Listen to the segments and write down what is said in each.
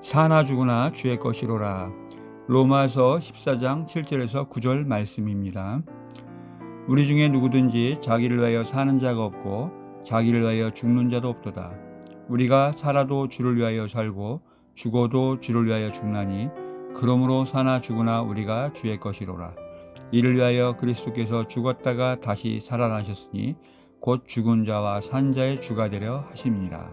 사나 죽으나 주의 것이로라. 로마서 14장 7절에서 9절 말씀입니다. 우리 중에 누구든지 자기를 위하여 사는 자가 없고 자기를 위하여 죽는 자도 없도다. 우리가 살아도 주를 위하여 살고 죽어도 주를 위하여 죽나니 그러므로 사나 죽으나 우리가 주의 것이로라. 이를 위하여 그리스도께서 죽었다가 다시 살아나셨으니 곧 죽은 자와 산 자의 주가 되려 하심이니라.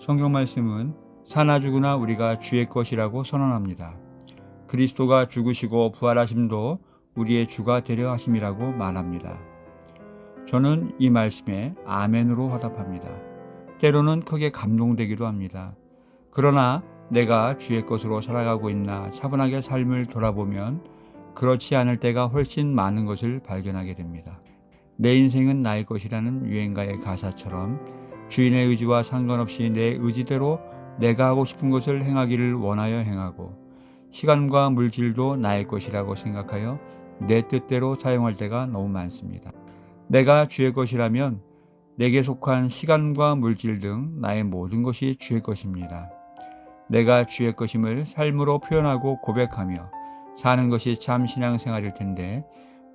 성경 말씀은 사나 죽으나 우리가 주의 것이라고 선언합니다. 그리스도가 죽으시고 부활하심도 우리의 주가 되려 하심이라고 말합니다. 저는 이 말씀에 아멘으로 화답합니다. 때로는 크게 감동되기도 합니다. 그러나 내가 주의 것으로 살아가고 있나 차분하게 삶을 돌아보면 그렇지 않을 때가 훨씬 많은 것을 발견하게 됩니다. 내 인생은 나의 것이라는 유행가의 가사처럼 주인의 의지와 상관없이 내 의지대로 내가 하고 싶은 것을 행하기를 원하여 행하고 시간과 물질도 나의 것이라고 생각하여 내 뜻대로 사용할 때가 너무 많습니다. 내가 주의 것이라면 내게 속한 시간과 물질 등 나의 모든 것이 주의 것입니다. 내가 주의 것임을 삶으로 표현하고 고백하며 사는 것이 참 신앙생활일 텐데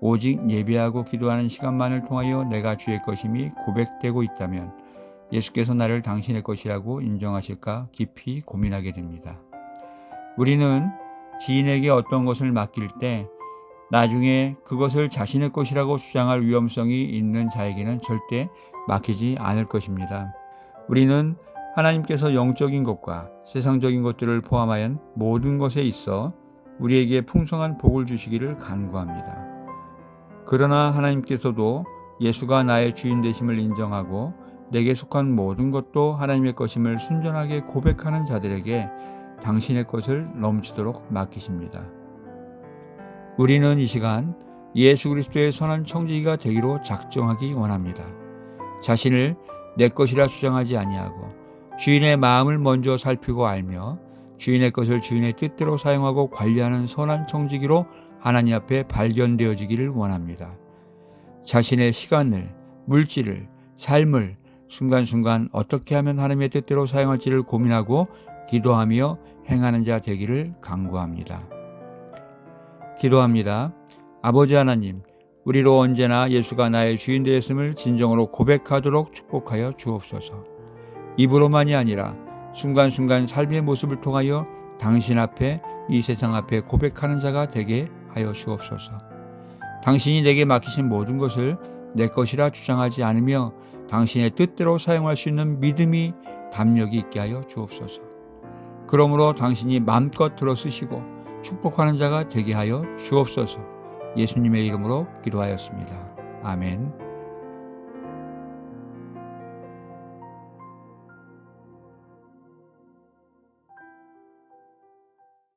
오직 예배하고 기도하는 시간만을 통하여 내가 주의 것임이 고백되고 있다면 예수께서 나를 당신의 것이라고 인정하실까 깊이 고민하게 됩니다. 우리는 지인에게 어떤 것을 맡길 때 나중에 그것을 자신의 것이라고 주장할 위험성이 있는 자에게는 절대 맡기지 않을 것입니다. 우리는 하나님께서 영적인 것과 세상적인 것들을 포함하여 모든 것에 있어 우리에게 풍성한 복을 주시기를 간구합니다. 그러나 하나님께서도 예수가 나의 주인 되심을 인정하고 내게 속한 모든 것도 하나님의 것임을 순전하게 고백하는 자들에게 당신의 것을 넘치도록 맡기십니다. 우리는 이 시간 예수 그리스도의 선한 청지기가 되기로 작정하기 원합니다. 자신을 내 것이라 주장하지 아니하고 주인의 마음을 먼저 살피고 알며 주인의 것을 주인의 뜻대로 사용하고 관리하는 선한 청지기로 하나님 앞에 발견되어지기를 원합니다. 자신의 시간을, 물질을, 삶을 순간순간 어떻게 하면 하나님의 뜻대로 사용할지를 고민하고 기도하며 행하는 자 되기를 강구합니다. 기도합니다. 아버지 하나님, 우리로 언제나 예수가 나의 주인 되었음을 진정으로 고백하도록 축복하여 주옵소서. 입으로만이 아니라 순간순간 삶의 모습을 통하여 당신 앞에 이 세상 앞에 고백하는 자가 되게 하여 주옵소서. 당신이 내게 맡기신 모든 것을 내 것이라 주장하지 않으며 당신의 뜻대로 사용할 수 있는 믿음이 담력이 있게 하여 주옵소서. 그러므로 당신이 마음껏 들어 쓰시고 축복하는 자가 되게 하여 주옵소서. 예수님의 이름으로 기도하였습니다. 아멘.